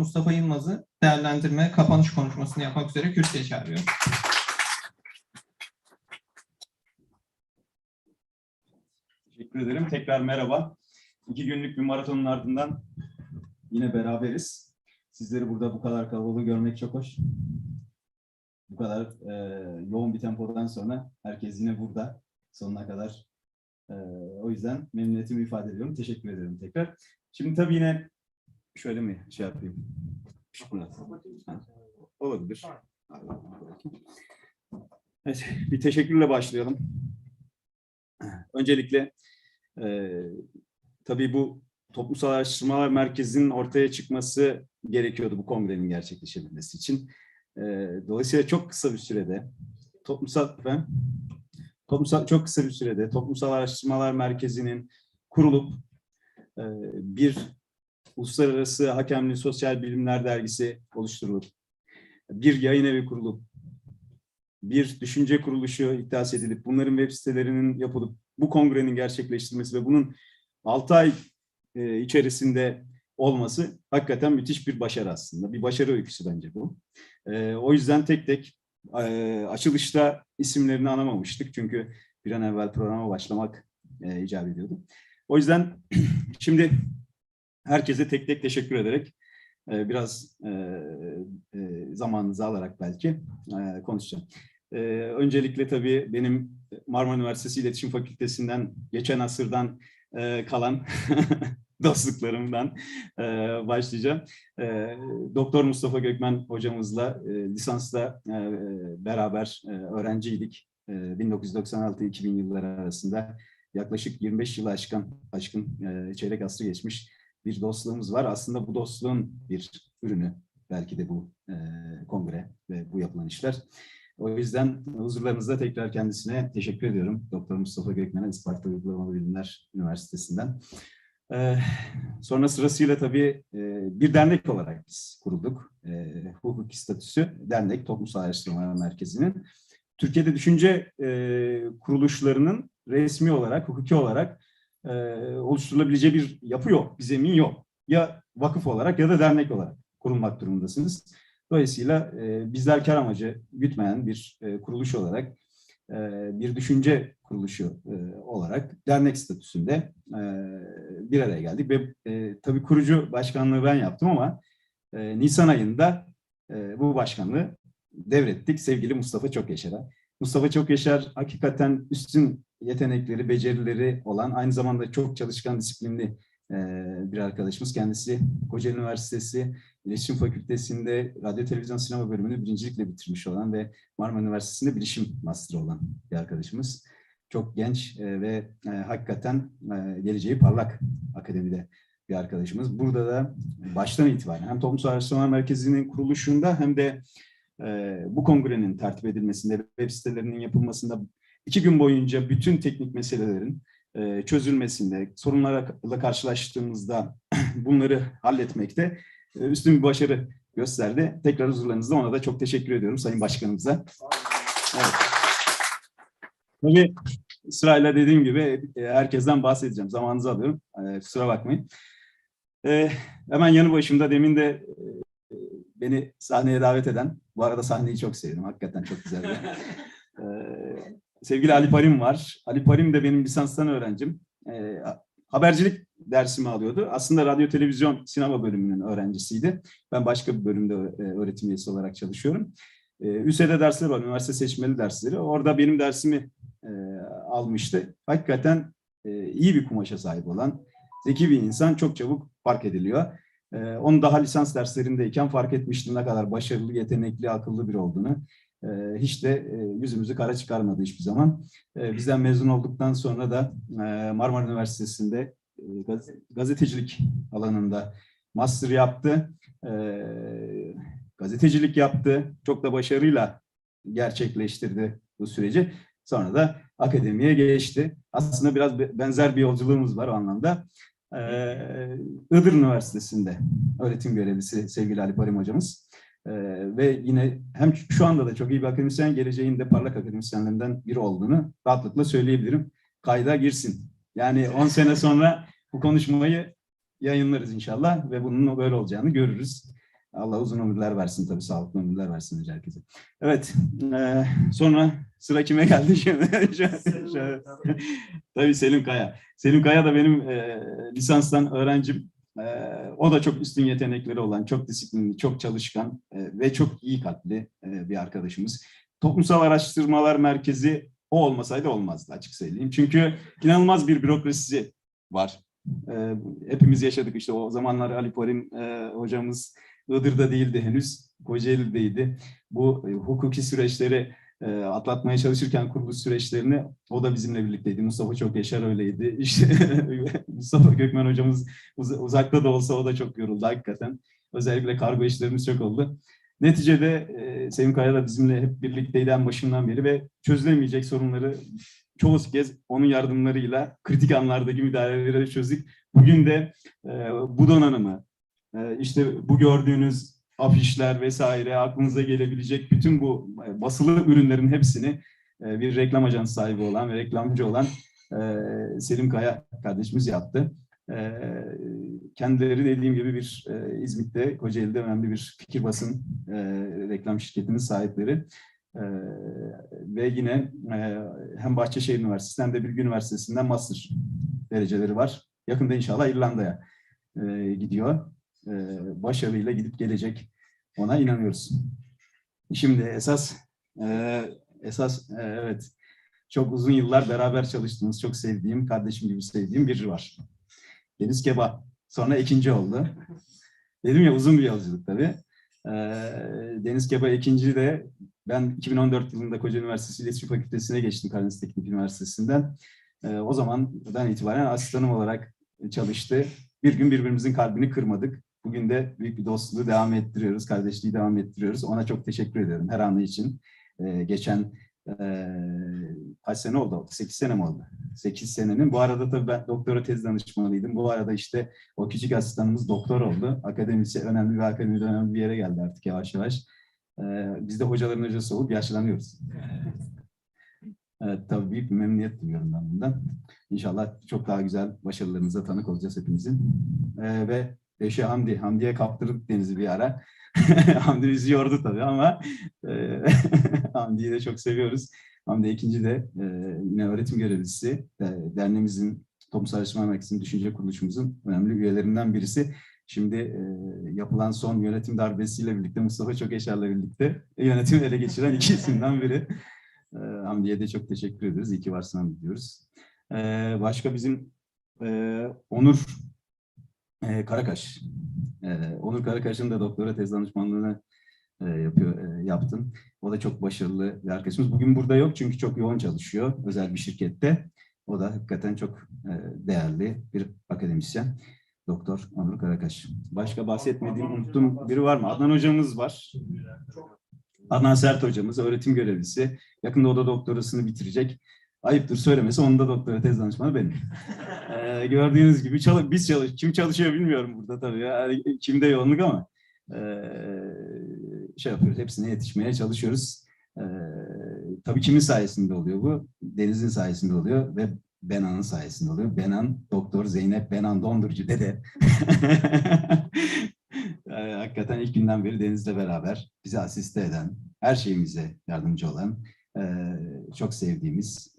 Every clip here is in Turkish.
Mustafa Yılmaz'ı değerlendirme, kapanış konuşmasını yapmak üzere kürsüye çağırıyor. Teşekkür ederim. Tekrar merhaba. İki günlük bir maratonun ardından yine beraberiz. Sizleri burada bu kadar kalabalık görmek çok hoş. Bu kadar e, yoğun bir tempodan sonra herkes yine burada sonuna kadar. E, o yüzden memnuniyetimi ifade ediyorum. Teşekkür ederim tekrar. Şimdi tabii yine şöyle mi şey yapayım? Olabilir. Evet, bir teşekkürle başlayalım. Öncelikle ee, tabii bu Toplumsal Araştırmalar Merkezi'nin ortaya çıkması gerekiyordu bu kongrenin gerçekleşebilmesi için. Ee, dolayısıyla çok kısa bir sürede toplumsal ben, toplumsal çok kısa bir sürede Toplumsal Araştırmalar Merkezi'nin kurulup e, bir uluslararası hakemli sosyal bilimler dergisi oluşturulup bir yayın evi kurulup bir düşünce kuruluşu iddias edilip bunların web sitelerinin yapılıp bu kongrenin gerçekleştirilmesi ve bunun 6 ay e, içerisinde olması hakikaten müthiş bir başarı aslında. Bir başarı öyküsü bence bu. E, o yüzden tek tek e, açılışta isimlerini anamamıştık. Çünkü bir an evvel programa başlamak icap ediyordu. O yüzden şimdi herkese tek tek teşekkür ederek e, biraz e, e, zamanınızı alarak belki konuşacağım. Öncelikle tabii benim Marmara Üniversitesi İletişim Fakültesinden geçen asırdan kalan dostluklarımdan başlayacağım. Doktor Mustafa Gökmen hocamızla lisansta e, beraber öğrenciydik. E, 1996-2000 yılları arasında yaklaşık 25 yılı aşkın, aşkın çeyrek asrı geçmiş bir dostluğumuz var. Aslında bu dostluğun bir ürünü belki de bu e, kongre ve bu yapılan işler. O yüzden huzurlarınızda tekrar kendisine teşekkür ediyorum. Doktor Mustafa Gökmen'e Isparta Uygulamalı Bilimler Üniversitesi'nden. Ee, sonra sırasıyla tabii e, bir dernek olarak biz kurulduk. E, hukuki statüsü dernek Toplumsal Araştırmalar Merkezi'nin. Türkiye'de düşünce e, kuruluşlarının resmi olarak, hukuki olarak e, oluşturulabileceği bir yapı yok, bir zemin yok. Ya vakıf olarak ya da dernek olarak kurulmak durumundasınız. Dolayısıyla e, bizler kar amacı gütmeyen bir e, kuruluş olarak, e, bir düşünce kuruluşu e, olarak dernek statüsünde e, bir araya geldik. Ve e, tabii kurucu başkanlığı ben yaptım ama e, Nisan ayında e, bu başkanlığı devrettik sevgili Mustafa Çokyaşar'a. Mustafa Çokyaşar hakikaten üstün yetenekleri, becerileri olan, aynı zamanda çok çalışkan, disiplinli e, bir arkadaşımız. Kendisi Kocaeli Üniversitesi İletişim Fakültesi'nde radyo, televizyon, sinema bölümünü birincilikle bitirmiş olan ve Marmara Üniversitesi'nde bilişim master olan bir arkadaşımız. Çok genç e, ve e, hakikaten geleceği parlak akademide bir arkadaşımız. Burada da baştan itibaren hem Toplumsal Araştırma Merkezi'nin kuruluşunda hem de bu kongrenin tertip edilmesinde, web sitelerinin yapılmasında iki gün boyunca bütün teknik meselelerin e, çözülmesinde, sorunlarla karşılaştığımızda bunları halletmekte e, üstün bir başarı gösterdi. Tekrar huzurlarınızda ona da çok teşekkür ediyorum Sayın Başkanımıza. Evet. Tabii sırayla dediğim gibi e, herkesten bahsedeceğim. Zamanınızı alıyorum. E, kusura bakmayın. E, hemen yanı başımda demin de e, beni sahneye davet eden, bu arada sahneyi çok sevdim. Hakikaten çok güzeldi. e, sevgili Ali Parim var. Ali Parim de benim lisanstan öğrencim. E, habercilik dersimi alıyordu. Aslında radyo, televizyon, sinema bölümünün öğrencisiydi. Ben başka bir bölümde e, öğretim üyesi olarak çalışıyorum. E, ÜSE'de dersler var, üniversite seçmeli dersleri. Orada benim dersimi e, almıştı. Hakikaten e, iyi bir kumaşa sahip olan, zeki bir insan çok çabuk fark ediliyor. E, onu daha lisans derslerindeyken fark etmiştim ne kadar başarılı, yetenekli, akıllı bir olduğunu. E, hiç de e, yüzümüzü kara çıkarmadı hiçbir zaman. E, bizden mezun olduktan sonra da e, Marmara Üniversitesi'nde e, gaz- gazetecilik alanında master yaptı. E, gazetecilik yaptı. Çok da başarıyla gerçekleştirdi bu süreci. Sonra da akademiye geçti. Aslında biraz be- benzer bir yolculuğumuz var o anlamda. Ee, Iğdır Üniversitesi'nde öğretim görevlisi sevgili Ali Parim hocamız. Ee, ve yine hem şu anda da çok iyi bir akademisyen, geleceğin de parlak akademisyenlerinden biri olduğunu rahatlıkla söyleyebilirim. Kayda girsin. Yani 10 sene sonra bu konuşmayı yayınlarız inşallah ve bunun böyle olacağını görürüz. Allah uzun ömürler versin tabii, sağlıklı ömürler versin herkese. Evet, e, sonra sıra kime geldi şimdi? Tabii Selim Kaya. Selim Kaya da benim e, lisanstan öğrencim. E, o da çok üstün yetenekleri olan, çok disiplinli, çok çalışkan e, ve çok iyi kalpli e, bir arkadaşımız. Toplumsal Araştırmalar Merkezi o olmasaydı olmazdı açık söyleyeyim. Çünkü inanılmaz bir bürokrasisi var. E, hepimiz yaşadık işte o zamanlar Ali Porin e, hocamız Iğdır'da değildi henüz, Kocaeli'deydi. Bu e, hukuki süreçleri atlatmaya çalışırken kuruluş süreçlerini o da bizimle birlikteydi. Mustafa Çok Yaşar öyleydi. İşte Mustafa Gökmen hocamız uz- uzakta da olsa o da çok yoruldu hakikaten. Özellikle kargo işlerimiz çok oldu. Neticede e, Sevim Kaya da bizimle hep birlikteydi en başından beri ve çözülemeyecek sorunları çoğu kez onun yardımlarıyla kritik anlardaki müdahaleleri çözdük. Bugün de e, bu donanımı, e, işte bu gördüğünüz afişler vesaire aklınıza gelebilecek bütün bu e, basılı ürünlerin hepsini e, bir reklam ajansı sahibi olan ve reklamcı olan e, Selim Kaya kardeşimiz yaptı. Kendileri dediğim gibi bir İzmit'te, Kocaeli'de önemli bir fikir basın reklam şirketinin sahipleri. Ve yine hem Bahçeşehir Üniversitesi hem de Bilgi Üniversitesi'nden master dereceleri var. Yakında inşallah İrlanda'ya gidiyor. E, başarıyla gidip gelecek. Ona inanıyoruz. Şimdi esas e, esas e, evet çok uzun yıllar beraber çalıştığımız, çok sevdiğim, kardeşim gibi sevdiğim biri var. Deniz Keba. Sonra ikinci oldu. Dedim ya uzun bir yolculuk tabii. Deniz Keba ikinci de ben 2014 yılında Kocaeli Üniversitesi İletişim Fakültesi'ne geçtim Karadeniz Teknik Üniversitesi'nden. O zamandan itibaren asistanım olarak çalıştı. Bir gün birbirimizin kalbini kırmadık. Bugün de büyük bir dostluğu devam ettiriyoruz, kardeşliği devam ettiriyoruz. Ona çok teşekkür ediyorum her anı için. Ee, geçen e, kaç sene oldu? 8 sene mi oldu? 8 senenin. Bu arada tabii ben doktora tez danışmanıydım. Bu arada işte o küçük asistanımız doktor oldu. Akademisyen önemli bir akademide önemli bir yere geldi artık yavaş yavaş. Ee, biz de hocaların hocası olup yaşlanıyoruz. Evet, tabii büyük bir memnuniyet duyuyorum ben bundan. İnşallah çok daha güzel başarılarınıza tanık olacağız hepimizin. Ee, ve Eşi Hamdi. Hamdi'ye kaptırdık Deniz'i bir ara. Hamdi bizi yordu tabii ama e, Hamdi'yi de çok seviyoruz. Hamdi ikinci de e, yine öğretim görevlisi. E, derneğimizin, Toplumsal Araştırma Merkezi'nin düşünce kuruluşumuzun önemli üyelerinden birisi. Şimdi e, yapılan son yönetim darbesiyle birlikte Mustafa Çokeşar'la birlikte yönetimi ele geçiren iki isimden biri. E, Hamdi'ye de çok teşekkür ediyoruz. İyi ki varsın Hamdi diyoruz. E, başka bizim e, Onur e, Karakaş. E, Onur Karakaş'ın da doktora tez danışmanlığını e, yapıyor, e, yaptım. O da çok başarılı bir arkadaşımız. Bugün burada yok çünkü çok yoğun çalışıyor özel bir şirkette. O da hakikaten çok e, değerli bir akademisyen. Doktor Onur Karakaş. Başka bahsetmediğim, unuttuğum biri var mı? Adnan hocamız var. Adnan Sert hocamız, öğretim görevlisi. Yakında o da doktorasını bitirecek. Ayıptır söylemesi, onun da doktora tez danışmanı benim. Ee, gördüğünüz gibi çalış, biz çalış, kim çalışıyor bilmiyorum burada tabii. Ya. Yani kimde yoğunluk ama ee, şey yapıyoruz, hepsine yetişmeye çalışıyoruz. Ee, tabii kimin sayesinde oluyor bu? Deniz'in sayesinde oluyor ve Benan'ın sayesinde oluyor. Benan, Doktor Zeynep Benan Dondurucu dede. Ee, hakikaten ilk günden beri Deniz'le beraber bizi asiste eden, her şeyimize yardımcı olan, çok sevdiğimiz,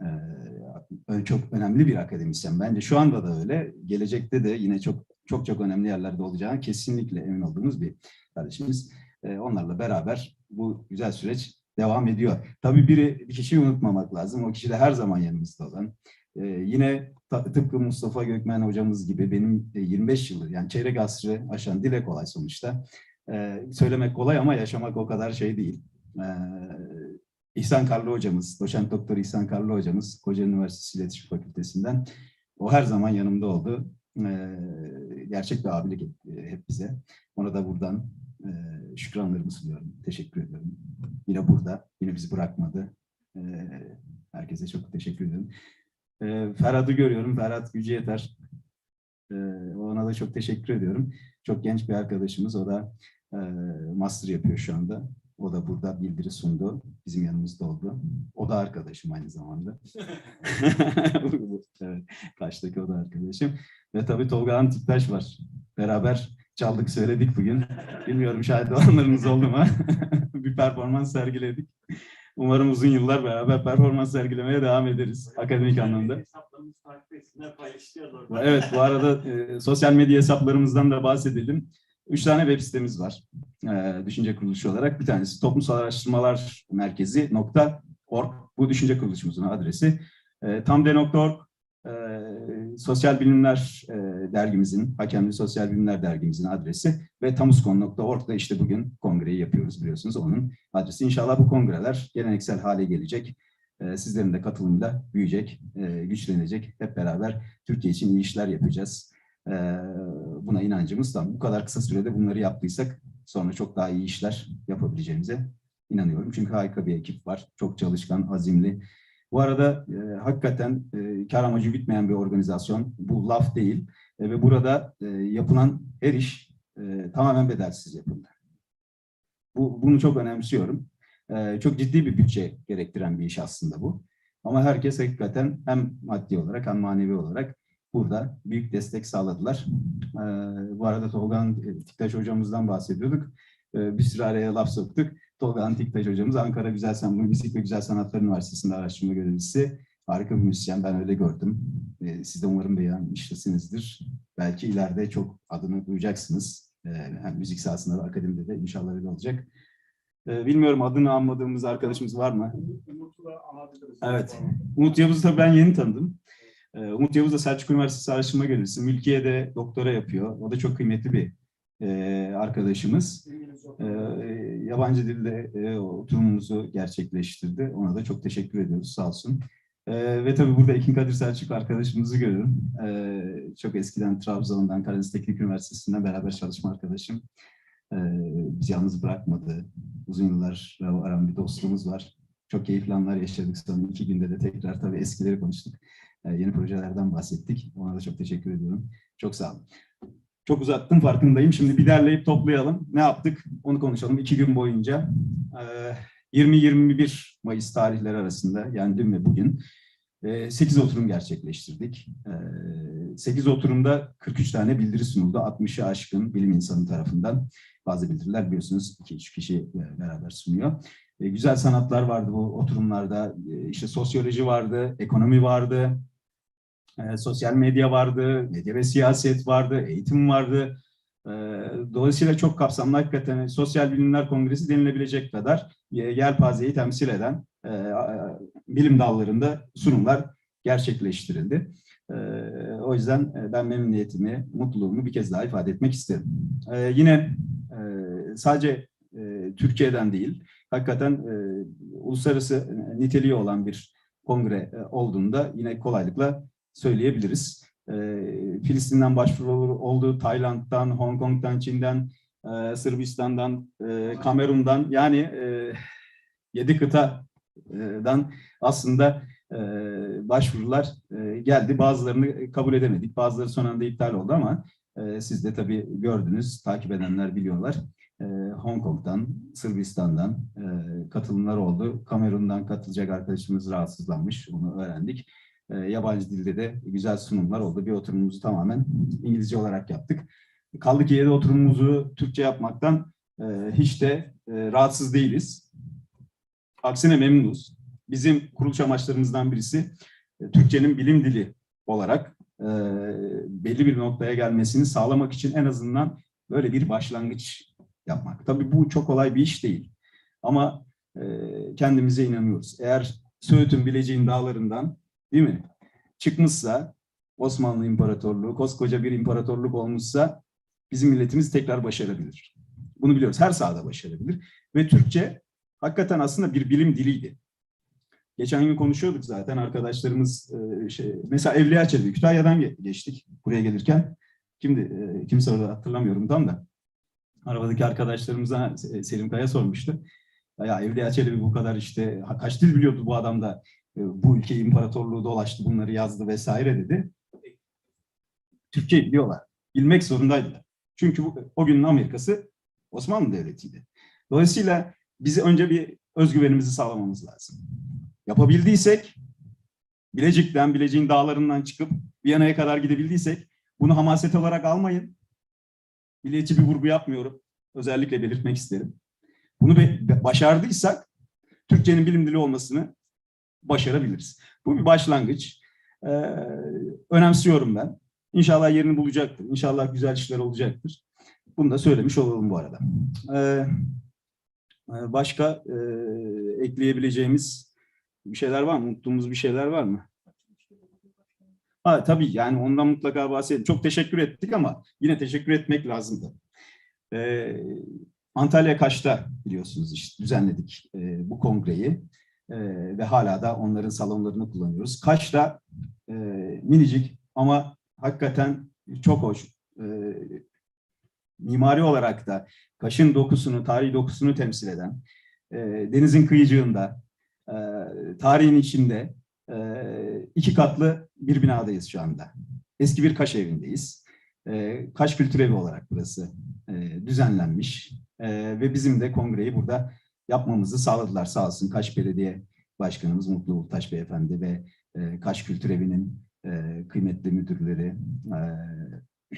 çok önemli bir akademisyen. Bence şu anda da öyle, gelecekte de yine çok çok çok önemli yerlerde olacağını kesinlikle emin olduğumuz bir kardeşimiz. Onlarla beraber bu güzel süreç devam ediyor. Tabii biri, bir kişiyi unutmamak lazım. O kişi de her zaman yanımızda olan. Yine tıpkı Mustafa Gökmen hocamız gibi benim e, 25 yıldır yani çeyrek asrı aşan dile kolay sonuçta. Söylemek kolay ama yaşamak o kadar şey değil. İhsan Karlı hocamız, doçent doktor İhsan Karlı hocamız Kocaeli Üniversitesi İletişim Fakültesinden o her zaman yanımda oldu. Ee, gerçek bir abilik etti hep bize. Ona da buradan e, şükranlarımı sunuyorum. Teşekkür ediyorum. Yine burada, yine bizi bırakmadı. Ee, herkese çok teşekkür ederim. Ee, Ferhat'ı görüyorum. Ferhat gücü yeter. Ee, ona da çok teşekkür ediyorum. Çok genç bir arkadaşımız. O da e, master yapıyor şu anda. O da burada bildiri sundu. Bizim yanımızda oldu. O da arkadaşım aynı zamanda. evet, karşıdaki o da arkadaşım. Ve tabii Tolga Antiktaş var. Beraber çaldık söyledik bugün. Bilmiyorum şahit olanlarınız oldu mu? bir performans sergiledik. Umarım uzun yıllar beraber performans sergilemeye devam ederiz akademik anlamda. Evet bu arada e, sosyal medya hesaplarımızdan da bahsedelim. Üç tane web sitemiz var. E, düşünce kuruluşu olarak. Bir tanesi toplumsal araştırmalar merkezi nokta org. Bu düşünce kuruluşumuzun adresi. E, tamde.org e, sosyal bilimler e, dergimizin, hakemli sosyal bilimler dergimizin adresi ve tamuskon.org'da işte bugün kongreyi yapıyoruz biliyorsunuz onun adresi. İnşallah bu kongreler geleneksel hale gelecek. E, sizlerin de katılımıyla büyüyecek, güçlenecek. Hep beraber Türkiye için iyi işler yapacağız. E, buna inancımız tam. Bu kadar kısa sürede bunları yaptıysak sonra çok daha iyi işler yapabileceğimize inanıyorum. Çünkü harika bir ekip var. Çok çalışkan, azimli. Bu arada e, hakikaten e, kar amacı gütmeyen bir organizasyon. Bu laf değil. E, ve burada e, yapılan her iş e, tamamen bedelsiz yapıldı. Bu, bunu çok önemsiyorum. E, çok ciddi bir bütçe gerektiren bir iş aslında bu. Ama herkes hakikaten hem maddi olarak hem manevi olarak burada büyük destek sağladılar. E, bu arada Tolga Tiktaş hocamızdan bahsediyorduk. E, bir sürü araya laf soktuk. Tolga Antiktaş hocamız Ankara Güzel Sanat Müzik ve Güzel Sanatlar Üniversitesi'nde araştırma görevlisi. Harika bir müzisyen, ben öyle gördüm. E, siz de umarım beğenmişsinizdir. Belki ileride çok adını duyacaksınız. E, hem müzik sahasında da akademide de inşallah öyle olacak. E, bilmiyorum adını anmadığımız arkadaşımız var mı? Umut'u da alabiliriz. Evet. Umut Yavuz'u da ben yeni tanıdım. Ee, Umut Yavuz da Selçuk Üniversitesi araştırma görevlisi. Mülkiye'de doktora yapıyor. O da çok kıymetli bir e, arkadaşımız. Ee, yabancı dilde e, oturumumuzu gerçekleştirdi. Ona da çok teşekkür ediyoruz. Sağ olsun. Ee, ve tabii burada Ekin Kadir Selçuk arkadaşımızı görüyorum. Çok eskiden Trabzon'dan, Karadeniz Teknik Üniversitesi'nden beraber çalışma arkadaşım. Ee, bizi yalnız bırakmadı. Uzun yıllar aran bir dostluğumuz var. Çok keyifli anlar yaşadık son iki günde de tekrar tabii eskileri konuştuk. Ee, yeni projelerden bahsettik. Ona da çok teşekkür ediyorum. Çok sağ olun. Çok uzattım farkındayım. Şimdi bir derleyip toplayalım. Ne yaptık? Onu konuşalım iki gün boyunca. Ee, 20-21 Mayıs tarihleri arasında yani dün ve bugün 8 oturum gerçekleştirdik. 8 oturumda 43 tane bildiri sunuldu. 60'ı aşkın bilim insanı tarafından. Bazı bildiriler biliyorsunuz 2-3 kişi beraber sunuyor. E, güzel sanatlar vardı bu oturumlarda. E, işte sosyoloji vardı, ekonomi vardı, e, sosyal medya vardı, medya ve siyaset vardı, eğitim vardı. E, dolayısıyla çok kapsamlı hakikaten Sosyal Bilimler Kongresi denilebilecek kadar e, yelpazeyi temsil eden e, bilim dallarında sunumlar gerçekleştirildi. E, o yüzden e, ben memnuniyetimi, mutluluğumu bir kez daha ifade etmek isterim. E, yine e, sadece e, Türkiye'den değil, hakikaten e, uluslararası niteliği olan bir kongre e, olduğunda yine kolaylıkla söyleyebiliriz. E, Filistin'den başvuru oldu, Tayland'dan, Hong Kong'dan, Çin'den, e, Sırbistan'dan, e, Kamerun'dan yani e, yedi kıtadan aslında e, başvurular geldi. Bazılarını kabul edemedik, bazıları son anda iptal oldu ama siz de tabii gördünüz, takip edenler biliyorlar. Hong Kong'dan, Sırbistan'dan katılımlar oldu. Kamerun'dan katılacak arkadaşımız rahatsızlanmış, onu öğrendik. E, yabancı dilde de güzel sunumlar oldu. Bir oturumumuzu tamamen İngilizce olarak yaptık. Kaldı ki yedi oturumumuzu Türkçe yapmaktan e, hiç de e, rahatsız değiliz. Aksine memnunuz. Bizim kuruluş amaçlarımızdan birisi e, Türkçenin bilim dili olarak belli bir noktaya gelmesini sağlamak için en azından böyle bir başlangıç yapmak. Tabii bu çok kolay bir iş değil. Ama kendimize inanıyoruz. Eğer Söğüt'ün Bilecik'in dağlarından değil mi? Çıkmışsa Osmanlı İmparatorluğu, koskoca bir imparatorluk olmuşsa bizim milletimiz tekrar başarabilir. Bunu biliyoruz. Her sahada başarabilir. Ve Türkçe hakikaten aslında bir bilim diliydi. Geçen gün konuşuyorduk zaten arkadaşlarımız e, şey mesela Evliya Çelebi Kütahya'dan geçtik buraya gelirken. Kimdi? E, kimse orada hatırlamıyorum tam da arabadaki arkadaşlarımıza Selim Kaya sormuştu. Ya Evliya Çelebi bu kadar işte kaç dil biliyordu bu adam da bu ülke imparatorluğu dolaştı bunları yazdı vesaire dedi. Türkçe biliyorlar. Bilmek zorundaydılar. Çünkü bu, o günün Amerika'sı Osmanlı Devleti'ydi. Dolayısıyla bizi önce bir özgüvenimizi sağlamamız lazım. Yapabildiysek, Bilecik'ten, Bilecik'in dağlarından çıkıp Viyana'ya kadar gidebildiysek bunu hamaset olarak almayın milliyetçi bir vurgu yapmıyorum. Özellikle belirtmek isterim. Bunu başardıysak Türkçenin bilim dili olmasını başarabiliriz. Bu bir başlangıç. Ee, önemsiyorum ben. İnşallah yerini bulacaktır. İnşallah güzel işler olacaktır. Bunu da söylemiş olalım bu arada. Ee, e, başka e, ekleyebileceğimiz bir şeyler var mı? Unuttuğumuz bir şeyler var mı? Ha, tabii yani ondan mutlaka bahsedelim. Çok teşekkür ettik ama yine teşekkür etmek lazımdı. Ee, Antalya Kaş'ta biliyorsunuz işte düzenledik e, bu kongreyi E, ve hala da onların salonlarını kullanıyoruz. Kaş'ta e, minicik ama hakikaten çok hoş. E, mimari olarak da Kaş'ın dokusunu, tarihi dokusunu temsil eden, e, denizin kıyıcığında, e, tarihin içinde e, iki katlı bir binadayız şu anda. Eski bir Kaş evindeyiz. E, Kaş Kültür Evi olarak burası e, düzenlenmiş E, ve bizim de kongreyi burada yapmamızı sağladılar. Sağ olsun Kaş Belediye Başkanımız Mutlu Ultaş Beyefendi ve e, Kaş Kültür Evi'nin e, kıymetli müdürleri e,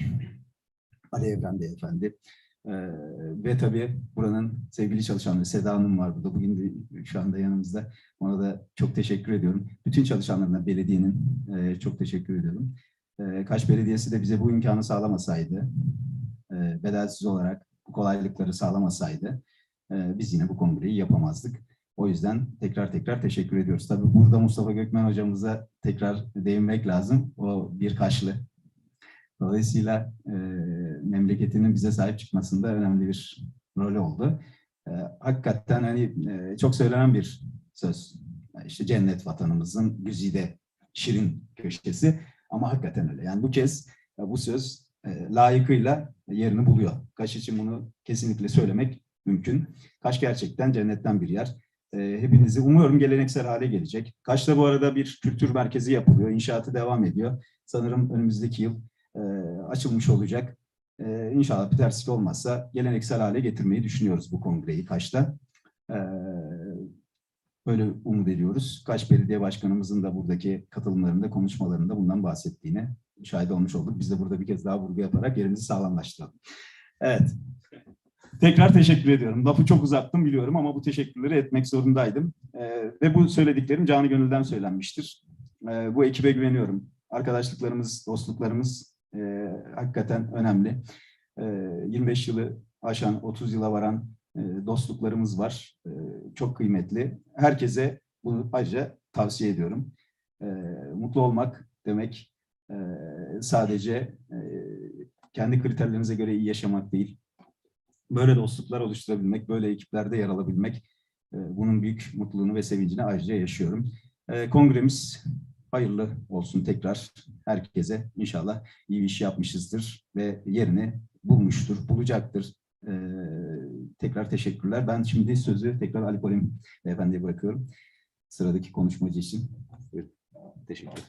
Ali Evren Beyefendi e, ve tabii buranın sevgili çalışanları Seda Hanım var burada. Bugün de şu anda yanımızda. Ona da çok teşekkür ediyorum. Bütün çalışanlarına belediyenin e, çok teşekkür ediyorum. E, Kaş Belediyesi de bize bu imkanı sağlamasaydı, e, bedelsiz olarak bu kolaylıkları sağlamasaydı biz yine bu kongreyi yapamazdık. O yüzden tekrar tekrar teşekkür ediyoruz. Tabii burada Mustafa Gökmen hocamıza tekrar değinmek lazım. O bir Kaşlı. Dolayısıyla e, memleketinin bize sahip çıkmasında önemli bir rolü oldu. E, hakikaten hani e, çok söylenen bir söz. İşte cennet vatanımızın güzide şirin köşesi. Ama hakikaten öyle. Yani bu kez e, bu söz e, layıkıyla yerini buluyor. Kaş için bunu kesinlikle söylemek mümkün. Kaş gerçekten cennetten bir yer. E, hepinizi umuyorum geleneksel hale gelecek. Kaş'ta bu arada bir kültür merkezi yapılıyor. İnşaatı devam ediyor. Sanırım önümüzdeki yıl e, açılmış olacak. E, inşallah bir terslik olmazsa geleneksel hale getirmeyi düşünüyoruz bu kongreyi Kaş'ta. E, böyle umut ediyoruz. Kaş Belediye Başkanımızın da buradaki katılımlarında, konuşmalarında bundan bahsettiğine şahit olmuş olduk. Biz de burada bir kez daha vurgu yaparak yerimizi sağlamlaştıralım. Evet. Tekrar teşekkür ediyorum. Lafı çok uzattım biliyorum ama bu teşekkürleri etmek zorundaydım. Ee, ve bu söylediklerim canı gönülden söylenmiştir. Ee, bu ekibe güveniyorum. Arkadaşlıklarımız, dostluklarımız e, hakikaten önemli. Ee, 25 yılı aşan, 30 yıla varan e, dostluklarımız var. E, çok kıymetli. Herkese bunu ayrıca tavsiye ediyorum. E, mutlu olmak demek e, sadece e, kendi kriterlerinize göre iyi yaşamak değil. Böyle dostluklar oluşturabilmek, böyle ekiplerde yer alabilmek, e, bunun büyük mutluluğunu ve sevincini ayrıca yaşıyorum. E, kongremiz hayırlı olsun tekrar herkese. İnşallah iyi bir iş yapmışızdır ve yerini bulmuştur, bulacaktır. Ee, tekrar teşekkürler. Ben şimdi sözü tekrar Ali Polim Beyefendi'ye bırakıyorum. Sıradaki konuşmacı için. Teşekkür ederim.